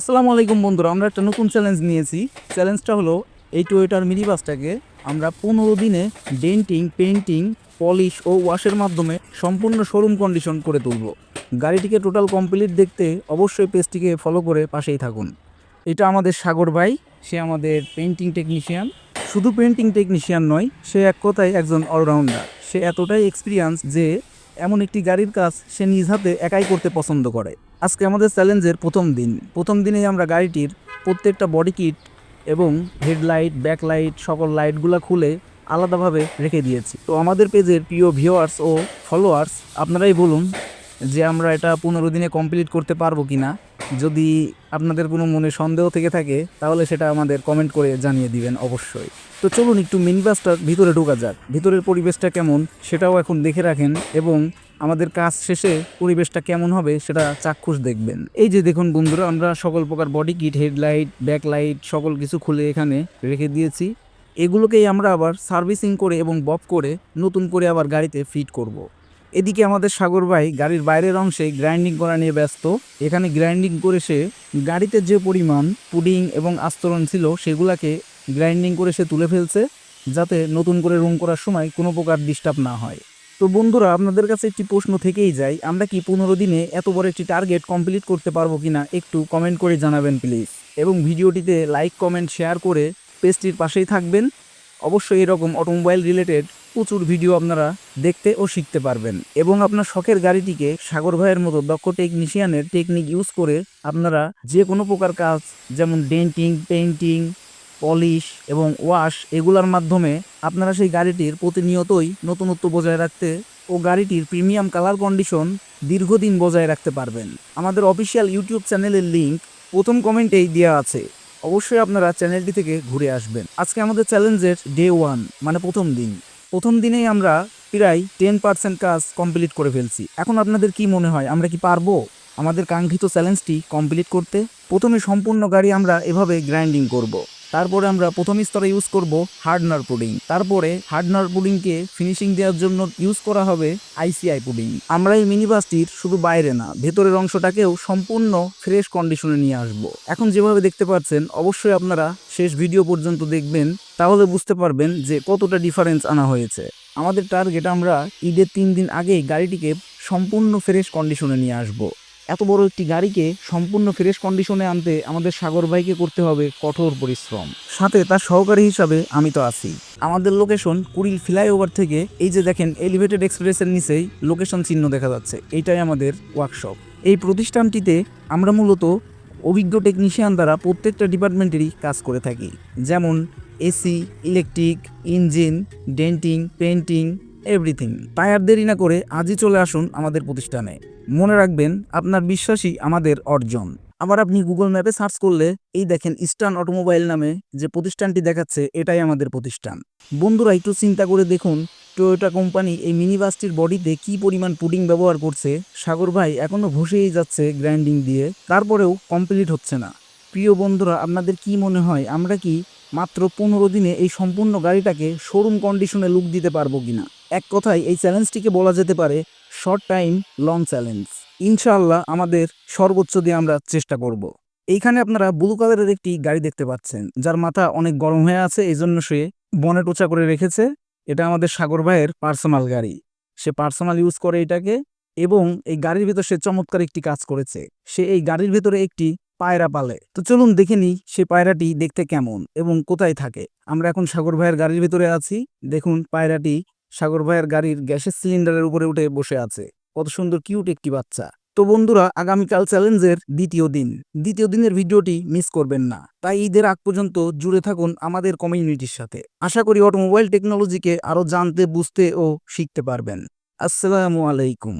আসসালামু আলাইকুম বন্ধুরা, আমরা একটা নতুন চ্যালেঞ্জ নিয়েছি। চ্যালেঞ্জটা হলো এই টয়োটার মিনি বাসটাকে আমরা পনেরো দিনে ডেন্টিং পেন্টিং পলিশ ও ওয়াশের মাধ্যমে সম্পূর্ণ শোরুম কন্ডিশন করে তুলব। গাড়িটিকে টোটাল কমপ্লিট দেখতে অবশ্যই পেজটিকে ফলো করে পাশেই থাকুন। এটা আমাদের সাগর ভাই, সে আমাদের পেন্টিং টেকনিশিয়ান শুধু পেন্টিং টেকনিশিয়ান নয়, সে এক কথায় একজন অলরাউন্ডার সে এতটাই এক্সপিরিয়েন্স যে এমন একটি গাড়ির কাজ সে নিজ হাতে একাই করতে পছন্দ করে। আজকে আমাদের চ্যালেঞ্জের প্রথম দিন। প্রথম দিনেই আমরা গাড়িটির প্রত্যেকটা বডি কিট এবং হেডলাইট ব্যাকলাইট সকল লাইটগুলো খুলে আলাদাভাবে রেখে দিয়েছি। তো আমাদের পেজের প্রিয় ভিওয়ার্স ও ফলোয়ার্স আপনারাই বলুন যে আমরা এটা পনেরো দিনে কমপ্লিট করতে পারব কি না যদি আপনাদের কোনো মনে সন্দেহ থেকে থাকে, তাহলে সেটা আমাদের কমেন্ট করে জানিয়ে দিবেন অবশ্যই। তো চলুন একটু মিনি বাসটার ভিতরে ঢোকা যাক। ভিতরের পরিবেশটা কেমন, সেটাও এখন দেখে রাখেন এবং আমাদের কাজ শেষে পরিবেশটা কেমন হবে সেটা চাক্ষুষ দেখবেন। এই যে দেখুন বন্ধুরা, আমরা সকল প্রকার বডি কিট হেডলাইট ব্যাকলাইট সকল কিছু খুলে এখানে রেখে দিয়েছি। এগুলোকেই আমরা আবার সার্ভিসিং করে এবং বব করে নতুন করে আবার গাড়িতে ফিট করব। এদিকে আমাদের সাগর ভাই গাড়ির বাইরের অংশে গ্রাইন্ডিং করা নিয়ে ব্যস্ত। এখানে গ্রাইন্ডিং করে সে গাড়িতে যে পরিমাণ পুডিং এবং আস্তরণ ছিল সেগুলাকে গ্রাইন্ডিং করে সে তুলে ফেলছে, যাতে নতুন করে রুম করার সময় কোনো প্রকার ডিস্টার্ব না হয়। তো বন্ধুরা, আপনাদের কাছে একটি প্রশ্ন থেকেই যায়, আমরা কি পনেরো দিনে এত বড় একটি টার্গেট কমপ্লিট করতে পারব কিনা একটু কমেন্ট করে জানাবেন প্লিজ এবং ভিডিওটিতে লাইক কমেন্ট শেয়ার করে পেজটির পাশেই থাকবেন। অবশ্যই এরকম অটোমোবাইল রিলেটেড প্রচুর ভিডিও আপনারা দেখতে ও শিখতে পারবেন এবং আপনার শখের গাড়িটিকে সাগর ভাইয়ের মতো দক্ষ টেকনিশিয়ানের টেকনিক ইউজ করে আপনারা যে কোনো প্রকার কাজ, যেমন ডেন্টিং পেইন্টিং পলিশ এবং ওয়াশ এগুলোর মাধ্যমে আপনারা সেই গাড়িটির প্রতিনিয়তই নতুনত্ব বজায় রাখতে ও গাড়িটির প্রিমিয়াম কালার কন্ডিশন দীর্ঘদিন বজায় রাখতে পারবেন। আমাদের অফিসিয়াল ইউটিউব চ্যানেলের লিংক প্রথম কমেন্টেই দেওয়া আছে। অবশ্যই আপনারা চ্যানেলটি থেকে ঘুরে আসবেন। আজকে আমাদের চ্যালেঞ্জের ডে ওয়ান মানে প্রথম দিন। প্রথম দিনেই আমরা প্রায় টেন পার্সেন্ট কাজ কমপ্লিট করে ফেলছি। এখন আপনাদের কি মনে হয়, আমরা কি পারব? আমাদের কাঙ্ক্ষিত চ্যালেঞ্জটি কমপ্লিট করতে? প্রথমে সম্পূর্ণ গাড়ি আমরা এভাবে গ্রাইন্ডিং করব। তারপরে আমরা প্রথম স্তরে ইউজ করব হার্ডনার পুডিং। তারপরে হার্ডনার পুডিংকে ফিনিশিং দেওয়ার জন্য ইউজ করা হবে আইসিআই পুডিং। আমরা এই মিনি বাসটির শুধু বাইরে না, ভেতরের অংশটাকেও সম্পূর্ণ ফ্রেশ কন্ডিশনে নিয়ে আসব। এখন যেভাবে দেখতে পাচ্ছেন, অবশ্যই আপনারা শেষ ভিডিও পর্যন্ত দেখবেন, তাহলে বুঝতে পারবেন যে কতটা ডিফারেন্স আনা হয়েছে। আমাদের টার্গেট আমরা ঈদের তিন দিন আগেই গাড়িটিকে সম্পূর্ণ ফ্রেশ কন্ডিশনে নিয়ে আসব। এত বড় একটি গাড়িকে সম্পূর্ণ ফ্রেশ কন্ডিশনে আনতে আমাদের সাগর ভাইকে করতে হবে কঠোর পরিশ্রম। সাথে তার সহকারী হিসাবে আমি তো আছি। আমাদের লোকেশন কুড়িল ফ্লাইওভার থেকে এই যে দেখেন এলিভেটেড এক্সপ্রেসের নিচেই লোকেশন চিহ্ন দেখা যাচ্ছে। এইটাই আমাদের ওয়ার্কশপ এই প্রতিষ্ঠানটিতে আমরা মূলত অভিজ্ঞ টেকনিশিয়ান দ্বারা প্রত্যেকটা ডিপার্টমেন্টেরই কাজ করে থাকি। যেমন AC electric engine denting painting everything. তাই আর দেরি না করে আজই চলে আসুন আমাদের প্রতিষ্ঠানে। মনে রাখবেন, আপনার বিশ্বাসই আমাদের অর্জন। আবার আপনি গুগল ম্যাপে সার্চ করলে এই দেখেন ইস্টার্ন অটোমোবাইল নামে যে প্রতিষ্ঠানটি দেখাচ্ছে, এটাই আমাদের প্রতিষ্ঠান। বন্ধুরা, একটু চিন্তা করে দেখুন টয়োটা কোম্পানি এই মিনি বাসটির বডিতে কি পরিমাণ পুডিং ব্যবহার করছে? সাগর ভাই এখনও ভসেই যাচ্ছে গ্রাইন্ডিং দিয়ে। তারপরেও কমপ্লিট হচ্ছে না। প্রিয় বন্ধুরা, আপনাদের কি মনে হয়, আমরা কি মাত্র পনেরো দিনে এই সম্পূর্ণ গাড়িটাকে শোরুম কন্ডিশনে লুক দিতে পারব কিনা? এক কথায় এই চ্যালেঞ্জটিকে বলা যেতে পারে শর্ট টাইম লং চ্যালেঞ্জ ইনশাআল্লাহ আমাদের সর্বোচ্চ দিয়ে আমরা চেষ্টা করব। এইখানে আপনারা ব্লু কালারের একটি গাড়ি দেখতে পাচ্ছেন, যার মাথা অনেক গরম হয়ে আছে এই জন্য সে বনেট উঁচা করে রেখেছে। এটা আমাদের সাগর ভাইয়ের পার্সোনাল গাড়ি। সে পার্সোনাল ইউজ করে এটাকে এবং এই গাড়ির ভিতর সে চমৎকার একটি কাজ করেছে। সে এই গাড়ির ভেতরে একটি পায়রা পালে। তো চলুন দেখে নিই সে পায়রাটি দেখতে কেমন এবং কোথায় থাকে। আমরা এখন সাগর ভাইয়ের গাড়ির ভিতরে আছি। দেখুন পায়রাটি সাগর ভাইয়ের গাড়ির গ্যাসের সিলিন্ডারের উপরে উঠে বসে আছে। কত সুন্দর, কিউট একটি বাচ্চা। তো বন্ধুরা, আগামীকাল চ্যালেঞ্জের দ্বিতীয় দিন। দ্বিতীয় দিনের ভিডিওটি মিস করবেন না। তাই ঈদের আগ পর্যন্ত জুড়ে থাকুন আমাদের কমিউনিটির সাথে। আশা করি অটোমোবাইল টেকনোলজিকে আরও জানতে, বুঝতে ও শিখতে পারবেন। আসসালামু আলাইকুম।